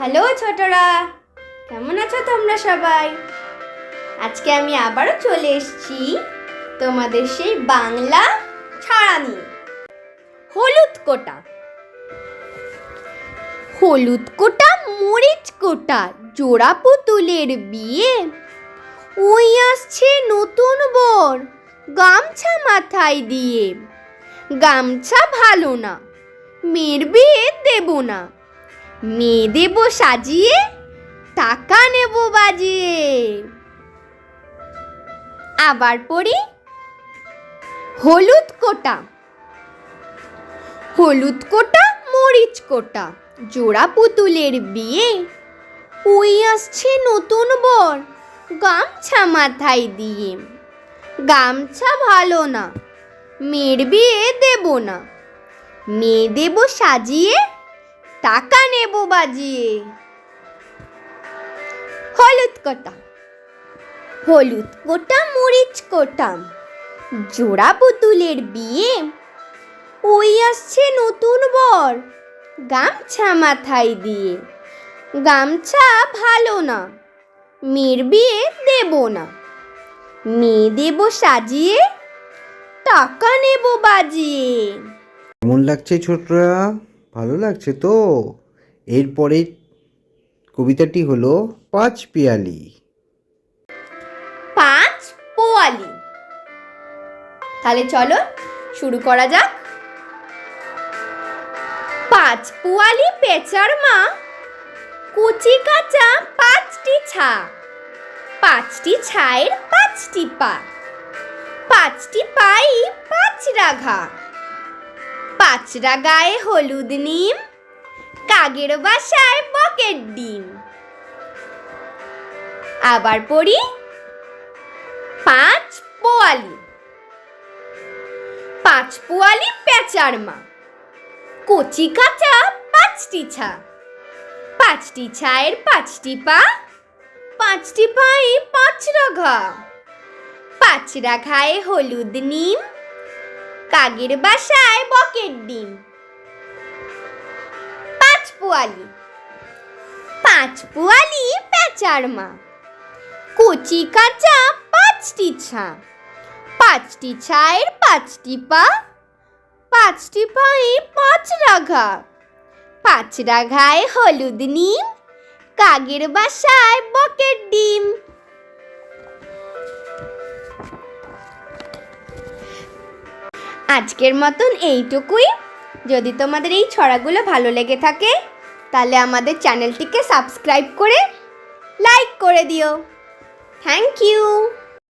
Hello ছোটরা, কেমন আছো তোমরা সবাই? আজকে আমি আবারও চলে এসেছি তোমাদের সেই বাংলা ছড়া নিয়ে। হলুদ কোটা। হলুদ কোটা, মরিচ কোটা, জোড়া পুতুলের বিয়ে। ওই আসছে নতুন বর, গামছা মাথায় দিয়ে। গামছা ভালো না, মেয়ের বিয়ে দেব না। মেয়ে দেব সাজিয়ে টাকা নেব বাজিয়ে আবার পড়ি, হলুদ কোটা। হলুদ কোটা, মরিচ কোটা, জোড়া পুতুলের বিয়ে। ওই আসছে নতুন বর, গামছা মাথায় দিয়ে। গামছা ভালো না, মেয়ের বিয়ে দেব না। মেয়ে দেব সাজিয়ে টাকা নেব বাজিয়ে হলুদ কোটা হলুদ কোটা, মরিচ কোটা, জোড়া পুতুলের বিয়ে, ওই আসছে নতুন বর, গামছা মাথায় দিয়ে, গামছা ভালো না, মেয়ের বিয়ে দেব না, মেয়ে দেব সাজিয়ে, টাকা নেব বাজিয়ে। কেমন লাগছে ছোটরা? ভালো লাগছে তো? এরপরে কবিতাটি হলো পাঁচ পিয়ালি। পাঁচ পোয়ালি। তাহলে চলো শুরু করা যাক। পাঁচ পোয়ালি পেঁচার মা, কুচি কাঁচা পাঁচটি ছা। পাঁচটি ছায়ের পাঁচটি পা। পাঁচটি পাই পাঁচ রাঘা। পাঁচরা গায়ে হলুদ নিম, কাগের বাসায় বকের ডিম। আবার পড়ি পাঁচ পোয়ালি। পাঁচ পোয়ালি পেঁচার মা। কচি কাঁচা পাঁচটি ছা। পাঁচটি ছায়ের পাঁচটি পা, পাঁচটি পাই পাঁচরা ঘা। পাঁচরা রাঘায় হলুদ নিম কাগের বাসায় বকের ডিম। পাঁচ পোয়ালি। পাঁচ পোয়ালি পেঁচার মা। কচি কাঁচা পাঁচটি ছা। পাঁচটি ছায়ের পাঁচটি পা। পাঁচটি পায়ে পাঁচ রাঘা। পাঁচ রাঘায় হলুদ নিম। কাগের বাসায় বকের ডিম। আজকের মতন এইটুকুই। যদি তোমাদের এই ছড়াগুলো ভালো লেগে থাকে, তাহলে আমাদের চ্যানেলটিকে সাবস্ক্রাইব করে লাইক করে দিও। Thank you.